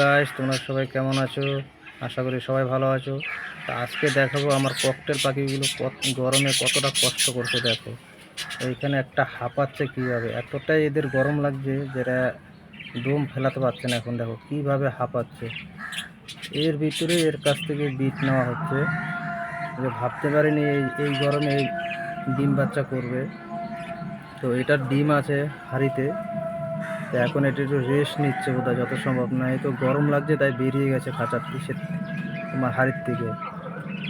Guys তোমরা সবাই কেমন আছো? আশা করি সবাই ভালো আছো। তা আজকে দেখাবো আমার ককটেল পাখিগুলো কত গরমে কতটা কষ্ট করছে, দেখো। এইখানে একটা হাঁপাচ্ছে কীভাবে? এতটাই এদের গরম লাগছে যেটা দম ফেলাতে পারছে না এখন, দেখো কীভাবে হাঁপাচ্ছে। এর ভিতরে এর কাছ থেকে বিট নেওয়া হচ্ছে। যে ভাবতে পারিনি এই এই গরমে এই ডিম বাচ্চা করবে। তো এটার ডিম আছে হাঁড়িতে। তো এখন এটা একটু রেস্ট নিচ্ছে বোধহয় যত সম্ভব না তো গরম লাগছে, তাই বেরিয়ে গেছে খাঁচার থেকে তোমার হাড়ির থেকে।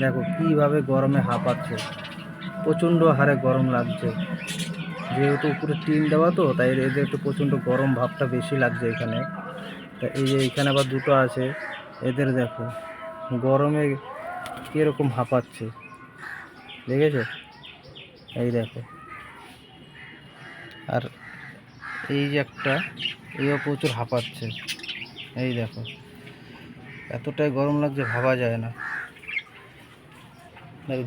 দেখো কীভাবে গরমে হাঁপাচ্ছে, প্রচণ্ড হারে গরম লাগছে। যেহেতু উপরে টিন দেওয়া তো, তাই এদের একটু প্রচণ্ড গরম ভাবটা বেশি লাগছে এখানে। তা এই যে এখানে আবার দুটো আছে, এদের দেখো, গরমে কীরকম হাঁপাচ্ছে। দেখেছ? এই দেখো। আর এই যে একটা, এও প্রচুর হাঁপাচ্ছে। এই দেখো, এতটাই গরম লাগছে ভাবা যায় না।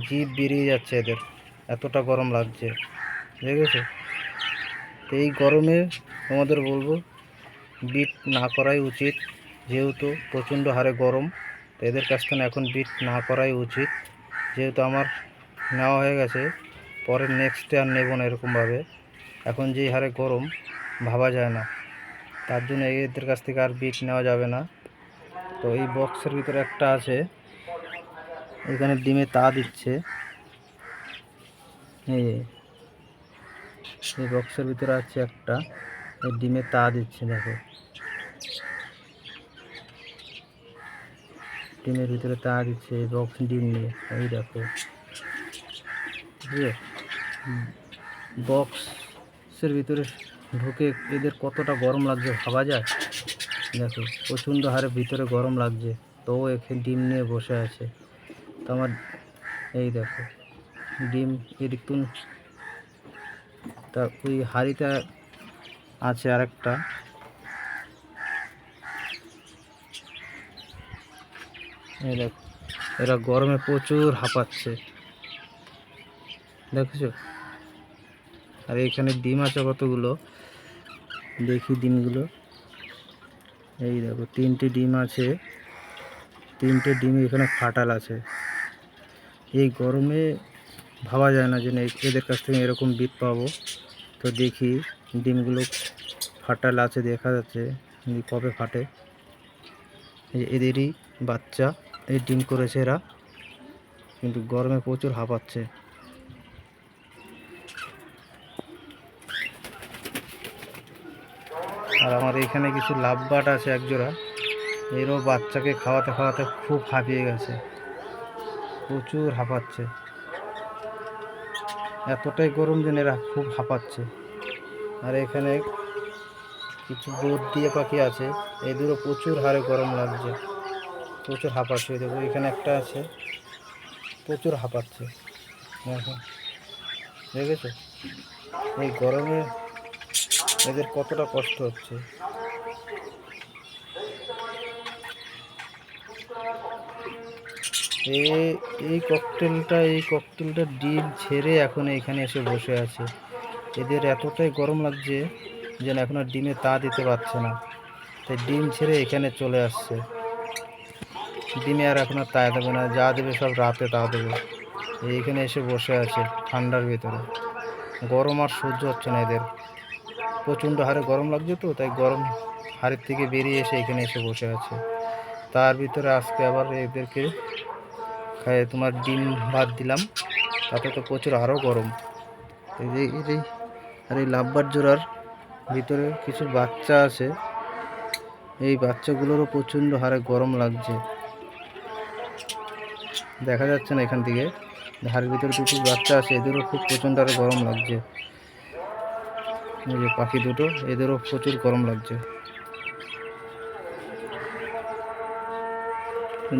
জিভ বেরিয়ে যাচ্ছে এদের, এতটা গরম লাগছে। দেখেছ? তো এই গরমে তোমাদের বলব বিট না করাই উচিত, যেহেতু প্রচণ্ড হারে গরম, তো এদের কাছ থেকে এখন বিট না করাই উচিত। যেহেতু আমার নেওয়া হয়ে গেছে, পরে নেক্সটে আর নেব না এরকমভাবে। এখন যেই হারে গরম ভাবা যায় না। তার জন্য এদের কাছ থেকে আর বিট নেওয়া যাবে না। তো এই বক্সের ভিতরে একটা আছে। এখানে ডিমে তা দিচ্ছে। এই এই বক্সের ভিতরে আছে একটা। এই ডিমে তা দিচ্ছে, দেখো। ডিমের ভিতরে তা দিচ্ছে, এই বক্স ডিম নিয়ে। এই দেখো। বক্সের ভিতরে ঢুকে এদের কতটা গরম লাগছে ভাবা যায়? দেখো, প্রচণ্ড হারে ভিতরে গরম লাগছে। তো এখানে ডিম নিয়ে বসে আছে। তো আমার, এই দেখো, ডিম এদিক তা ওই হাঁড়িটা আছে আরেকটা। এই দেখো, এরা গরমে প্রচুর হাঁপাচ্ছে। দেখেছ? আর এখানে ডিম আছে কতগুলো? দেখি ডিমগুলো। এই দেখো, তিনটে ডিম আছে। তিনটে ডিম এখানে ফাটাল আছে। এই গরমে ভাবা যায় না যে এদের কাছ থেকে এরকম বিট পাবো। তো দেখি ডিমগুলো ফাটাল আছে, দেখা যাচ্ছে কবে ফাটে। এদেরই বাচ্চা, এই ডিম করেছে এরা। কিন্তু গরমে প্রচুর হাঁপাচ্ছে। আর আমার এখানে কিছু লাভবাট আছে একজোড়া। এরও বাচ্চাকে খাওয়াতে খাওয়াতে খুব হাঁপিয়ে গেছে। প্রচুর হাঁপাচ্ছে। এতটাই গরম যে এরা খুব হাঁপাচ্ছে। আর এখানে কিছু বোট দিয়ে পাখি আছে। এদেরও প্রচুর হারে গরম লাগছে। প্রচুর হাঁপাচ্ছে। দেখো, এখানে একটা আছে। প্রচুর হাঁপাচ্ছে। দেখো। দেখেছ? এই গরমে এদের কতটা কষ্ট হচ্ছে? এই ককটেলটা এই ককটেলটা ডিম ছেড়ে এখন এখানে এসে বসে আছে। এদের এতটাই গরম লাগছে যেন এখন আর ডিমে তা দিতে পারছে না। তাই ডিম ছেড়ে এখানে চলে আসছে। ডিমে আর এখন আর তা দেবে না। যা দেবে সব রাতে তা দেবে। এইখানে এসে বসে আছে ঠান্ডার ভিতরে। গরম আর সহ্য হচ্ছে না এদের। প্রচণ্ড হারে গরম লাগছে তো, তাই গরম হাড়ের থেকে বেরিয়ে এসে এখানে এসে বসে আছে। তার ভিতরে আজকে আবার এদেরকে খাইয়ে তোমার ডিম ভাত দিলাম। তাতে তো প্রচুর আরও গরম। আর এই লাভবার জোড়ার ভিতরে কিছু বাচ্চা আছে। এই বাচ্চাগুলোরও প্রচণ্ড হারে গরম লাগছে। দেখা যাচ্ছে না এখান থেকে। হাড়ের ভিতরে দুটো বাচ্চা আছে, এদেরও খুব প্রচণ্ড হারে গরম লাগছে। এই যে পাখি দুটো, এদেরও প্রচুর গরম লাগছে।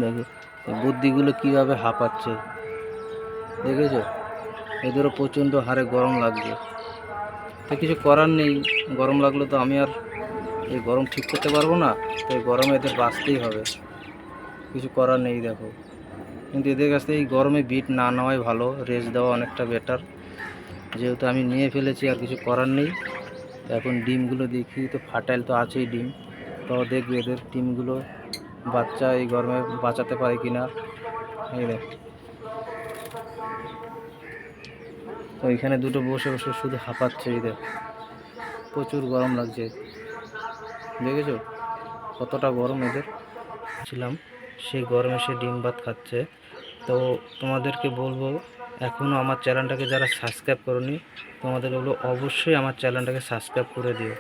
দেখো বুদ্ধিগুলো কীভাবে হাঁপাচ্ছে। দেখেছ? এদেরও প্রচণ্ড হারে গরম লাগছে। তো কিছু করার নেই, গরম লাগলে তো আমি আর এই গরম ঠিক করতে পারব না তো এই গরমে এদের বাঁচতেই হবে। কিছু করার নেই, দেখো। কিন্তু এদের কাছ থেকে এই গরমে বিট না নেওয়াই ভালো রেস্ট দেওয়া অনেকটা বেটার যেহেতু আমি নিয়ে ফেলেছি আর কিছু করার নেই, তো এখন ডিমগুলো দেখি, তো ফাটাইল তো আছেই ডিম। তো দেখবি এদের ডিমগুলো বাচ্চা এই গরমে বাঁচাতে পারে এই দেখ। তো এখানে দুটো বসে বসে শুধু হাঁপাচ্ছে, এই দেখ। প্রচুর গরম লাগছে। দেখেছ? কতটা গরম এদের। ছিলাম, সেই গরমে সে ডিম ভাত খাচ্ছে। তো তোমাদেরকে বলব এখনও আমার চ্যানেলটাকে যারা সাবস্ক্রাইব করনি তোমাদের বলব অবশ্যই আমার চ্যানেলটাকে সাবস্ক্রাইব করে দিও।